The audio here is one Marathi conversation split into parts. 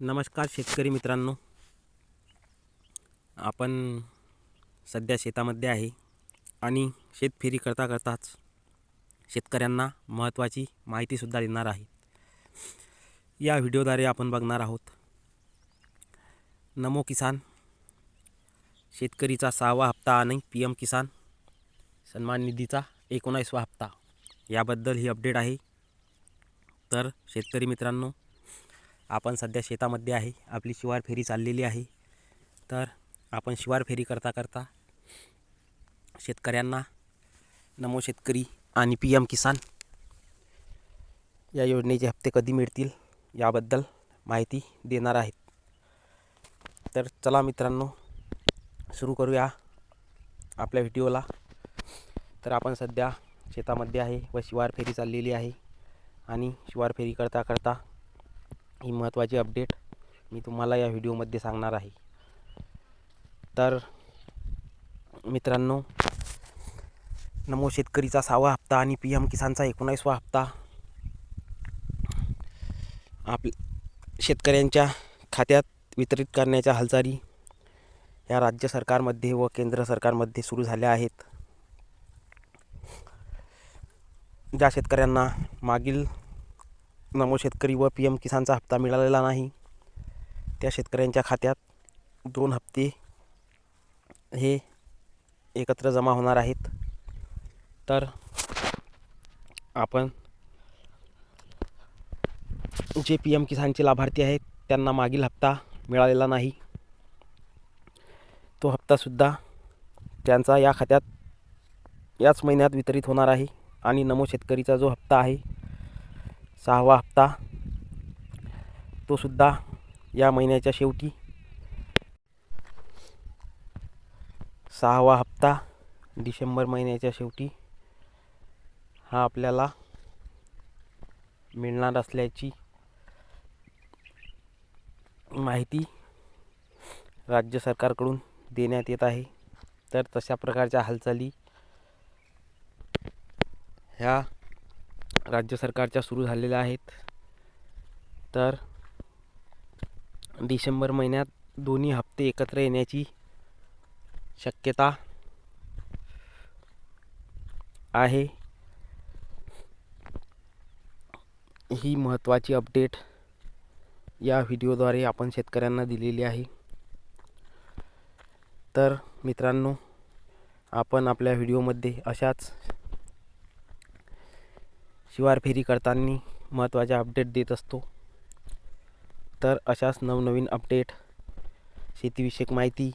नमस्कार शेतकरी मित्रांनो. आपण सध्या शेतामध्ये आहे आणि शेतफेरी करता करताच शेतकऱ्यांना महत्त्वाची माहितीसुद्धा देणार आहे. या व्हिडिओद्वारे आपण बघणार आहोत. नमो किसान. शेतकरीचा सहावा हप्ता आणि पी एम किसान. सन्मान निधीचा एकोणावीसवा हप्ता. याबद्दल ही अपडेट आहे. तर शेतकरी मित्रांनो आपण सध्या शेतामध्ये आहे. आपली शिवार फेरी चाललेली आहे. तर आपण शिवार फेरी करता करता शेतकऱ्यांना नमो शेतकरी आणि पी एम किसान या योजनेचे हप्ते कधी मिळतील याबद्दल माहिती देणार आहेत. तर चला मित्रांनो सुरू करूया आपल्या व्हिडिओला. तर आपण सध्या शेतामध्ये आहे व शिवार फेरी चाललेली आहे आणि शिवार फेरी करता करता ही महत्त्वाची अपडेट मी तुम्हाला या व्हिडिओमध्ये सांगणार आहे. तर मित्रांनो नमो शेतकरीचा सहावा हप्ता आणि पी एम किसानचा एकोणीसवा हप्ता. आप शेतकऱ्यांच्या खात्यात वितरित करण्याच्या हालचाली या राज्य सरकारमध्ये व केंद्र सरकारमध्ये सुरू झाल्या आहेत. ज्या शेतकऱ्यांना मागील नमो शेतकरी व पी एम किसानचा हप्ता मिळालेला नाही. त्या शेतकऱ्यांच्या खात्यात दोन हप्ते हे एकत्र जमा होणार आहेत. तर आपण जे पी एम किसानचे लाभार्थी आहेत त्यांना मागील हप्ता मिळालेला नाही. तो हप्तासुद्धा त्यांचा या खात्यात याच महिन्यात वितरित होणार आहे आणि नमो शेतकरीचा जो हप्ता आहे सहावा हप्ता. तो सुद्धा या महिन्याच्या शेवटी. सहावा हप्ता डिसेंबर महिन्याच्या शेवटी. हा आपल्याला मिळणार असल्याची माहिती राज्य सरकारकडून देण्यात येत आहे. तर तशा प्रकारच्या हालचाली ह्या राज्य सरकारच्या सुरू झालेल्या आहेत. तर डिसेंबर महिन्यात दोन्ही हप्ते एकत्र येण्याची शक्यता आहे. ही महत्त्वाची अपडेट या व्हिडिओद्वारे आपण शेतकऱ्यांना दिलेली आहे. तर मित्रांनो आपण आपल्या व्हिडिओमध्ये अशाच शिवार फेरी करताना महत्त्वाच्या अपडेट देत असतो. तर अशाच नवनवीन अपडेट शेतीविषयक माहिती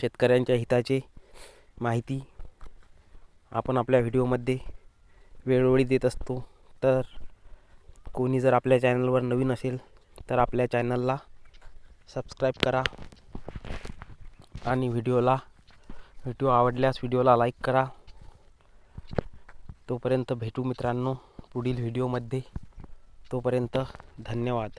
शेतकऱ्यांच्या हिताचे माहिती आपण आपल्या व्हिडिओमध्ये वेळोवेळी देत असतो. तर कोणी जर आपल्या चॅनलवर नवीन असेल तर आपल्या चॅनलला सबस्क्राईब करा आणि व्हिडिओला व्हिडिओ आवडल्यास व्हिडिओला लाईक करा. तोपर्यंत भेटू मित्रांनो पुढील व्हिडिओमध्ये. तोपर्यंत धन्यवाद.